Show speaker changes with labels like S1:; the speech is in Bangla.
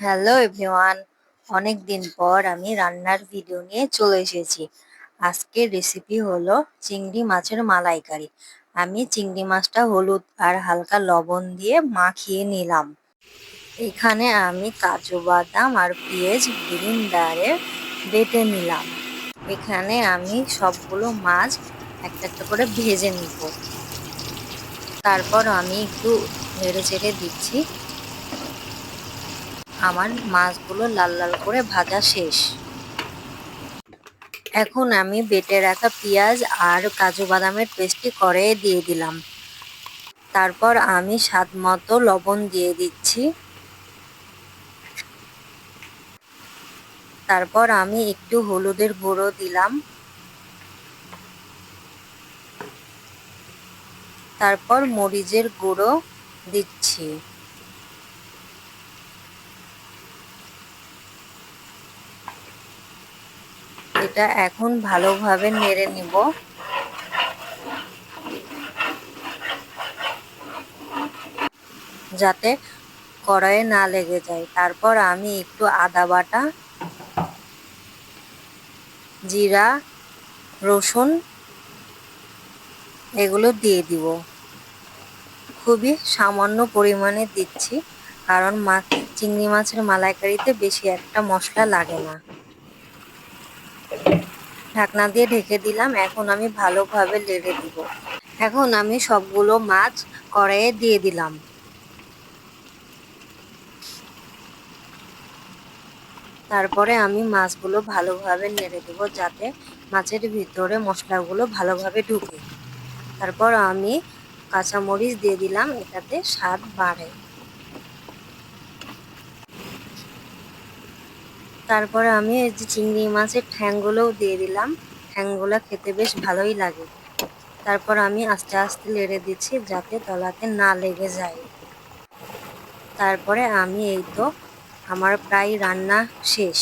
S1: হ্যালো এভরিওয়ান অনেক দিন পর আমি রান্নার ভিডিও নিয়ে চলে এসেছি। আজকের রেসিপি হলো চিংড়ি মাছের মালাইকারি। আমি চিংড়ি মাছটা হলুদ আর হালকা লবণ দিয়ে মাখিয়ে নিলাম। এখানে আমি কাজু বাদাম আর পেঁয়াজ গ্রিন্ডারে বেটে নিলাম। এখানে আমি সবগুলো মাছ একটা একটা করে ভেজে নিব। তারপর আমি একটু নেড়ে চেড়ে দিচ্ছি। আমার মাছগুলো লাল লাল করে ভাজা শেষ। এখন আমি বেটে রাখা পেঁয়াজ আর কাজু বাদামের পেস্টটি করে দিয়ে দিলাম। তারপর আমি স্বাদ মতো লবণ দিয়ে দিচ্ছি। তারপর আমি একটু হলুদের গুঁড়ো দিলাম। তারপর মরিচের গুঁড়ো দিচ্ছি। এটা এখন ভালোভাবে নেড়ে নিব। যাতে কড়াইয়ে না লেগে যায়। তারপর আমি একটু আদা বাটা, জিরা, রসুন এগুলো দিয়ে দিব। খুবই সামান্য পরিমাণে দিচ্ছি, কারণ মাছ চিংড়ি মাছের মালাইকারিতে বেশি একটা মশলা লাগে না। ঢাকনা দিয়ে ঢেকে দিলাম। এখন আমি ভালোভাবে লেড়ে দিব। এখন আমি সবগুলো মাছ কড়াইয়ে দিয়ে দিলাম। তারপরে আমি মাছগুলো ভালোভাবে নেড়ে দেবো যাতে মাছের ভিতরে মশলাগুলো ভালোভাবে ঢুকে। তারপর আমি কাঁচামরিচ দিয়ে দিলাম। এটাতে স্বাদ বাড়ে। তারপরে আমি এই যে চিংড়ি মাছের ঠ্যাংগুলোও দিয়ে দিলাম। ঠ্যাংগুলো খেতে বেশ ভালোই লাগে। তারপর আমি আস্তে আস্তে লেড়ে দিচ্ছি যাতে তলাতে না লেগে যায়। তারপরে আমি এই তো আমার প্রায় রান্না শেষ।